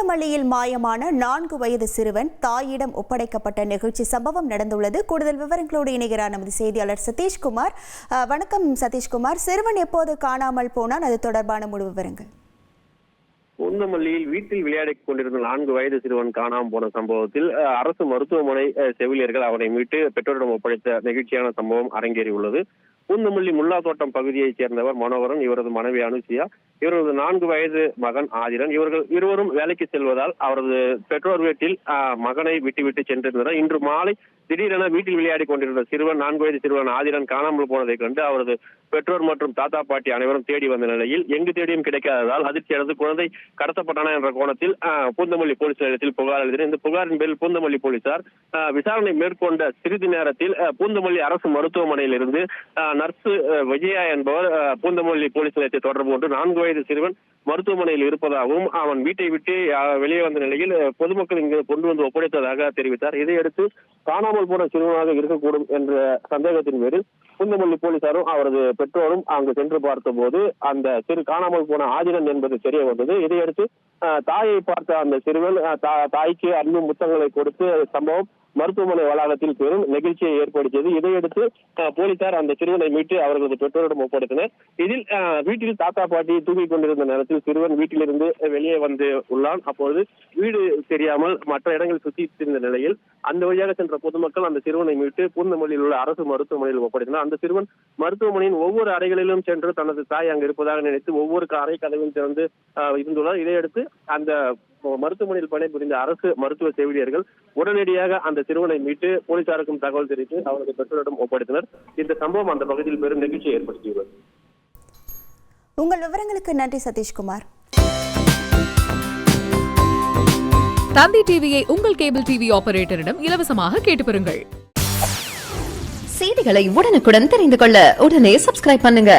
கொத்தமல்லியில் மாயமான நான்கு வயது சிறுவன் தாயிடம் ஒப்படைக்கப்பட்ட நிகழ்ச்சி சம்பவம் நடந்துள்ளது. கூடுதல் விவரங்களோடு இணைகிறார் நமது செய்தியாளர் சதீஷ்குமார். வணக்கம் சதீஷ்குமார். சிறுவன் எப்போது காணாமல் போனான்? அது தொடர்பான முழு விவரங்கள். பூந்தமல்லியில் வீட்டில் விளையாடிக் கொண்டிருந்த நான்கு வயது சிறுவன் காணாமல் போன சம்பவத்தில் அரசு மருத்துவமனை செவிலியர்கள் அவனை மீட்டு பெற்றோரிடம் ஒப்படைத்த நெகிழ்ச்சியான சம்பவம் அரங்கேறியுள்ளது. பூந்தமல்லி முல்லா தோட்டம் பகுதியைச் சேர்ந்தவர் மனோகரன் இவரது மனைவி அனுசியா இவரது நான்கு வயது மகன் ஆதிரன். இவர்கள் இருவரும் வேலைக்கு செல்வதால் அவரது பெற்றோர் வீட்டில் மகனை விட்டுவிட்டு சென்றிருந்தனர். இன்று மாலை திடீரென வீட்டில் விளையாடி கொண்டிருந்த சிறுவன் நான்கு வயது சிறுவன் ஆதிரன் காணாமல் போனதைக் கண்டு அவரது பெற்றோர் மற்றும் தாத்தா பாட்டி அனைவரும் தேடி வந்த நிலையில் எங்கு தேடியும் கிடைக்காததால் அதிர்ச்சி அடைந்து குழந்தை கடத்தப்பட்டன என்ற கோணத்தில் பூந்தமல்லி போலீஸ் நிலையத்தில் புகார் எழுதினர் இந்த புகாரின் பேரில் பூந்தமல்லி போலீசார் விசாரணை மேற்கொண்ட சிறிது நேரத்தில் பூந்தமல்லி அரசு மருத்துவமனையில் இருந்து நர்ஸ் விஜயா என்பவர் பூந்தமல்லி போலீஸ் நிலையத்தை தொடர்பு கொண்டு நான்கு வயது சிறுவன் மருத்துவமனையில் இருப்பதாகவும் அவன் வீட்டை விட்டு வெளியே வந்த நிலையில் பொதுமக்கள் இங்கு கொண்டு வந்து ஒப்படைத்ததாக தெரிவித்தார். இதையடுத்து காணாமல் போன சிறுவனாக இருக்கக்கூடும் என்ற சந்தேகத்தின் பேரில் பூந்தமல்லி போலீசாரும் அவரது பெற்றோரும் அங்கு சென்று பார்த்தபோது அந்த சிறு காணாமல் போன ஆதிரன் என்பது தெரிய வந்தது. இதையடுத்து தாயை பார்த்த அந்த சிறுவன் தாய்க்கு அன்பு முத்தங்களை கொடுத்து சம்பவம் மருத்துவமனை வளாகத்தில் பெரும் நெகிழ்ச்சியை ஏற்படுத்தியது. இதையடுத்து போலீசார் அந்த சிறுவனை மீட்டு அவர்களது பெற்றோரிடம் ஒப்படைத்தனர். இதில் வீட்டில் தாத்தா பாட்டி தூங்கிக் கொண்டிருந்த நேரத்தில் சிறுவன் வீட்டிலிருந்து வெளியே வந்து உள்ளான். அப்பொழுது வீடு தெரியாமல் மற்ற இடங்களில் சுற்றி இருந்த நிலையில் அந்த வழியாக சென்ற பொதுமக்கள் அந்த சிறுவனை மீட்டு பூந்தமல்லியில் உள்ள அரசு மருத்துவமனையில் ஒப்படைத்தனர். அந்த சிறுவன் மருத்துவமனையின் ஒவ்வொரு அறைகளிலும் சென்று தனது தாய் அங்கு இருப்பதாக நினைத்து ஒவ்வொரு அறை கதவையும் திறந்து இருந்துள்ளார். இதையடுத்து அந்த மருத்துவமனையில் பணிபுரிந்த அரசு மருத்துவ செவிலியர்கள் உடனடியாக அந்த சிறுவனை மீட்டு போலீசாருக்கும் தகவல் தெரிவித்து அவரது பெற்றோரிடம் ஒப்படைத்தனர். இந்த சம்பவம் அந்த பகுதியில் பெரும் நெகிழ்ச்சியை ஏற்படுத்தியுள்ளது. உங்கள் விவரங்களுக்கு நன்றி சதீஷ்குமார். தந்தி டிவியை உங்கள் கேபிள் டிவி ஆபரேட்டரிடம் இலவசமாக கேட்டு பெறுங்கள் செய்திகளை உடனுக்குடன் தெரிந்து கொள்ள உடனே சப்ஸ்கிரைப் பண்ணுங்க.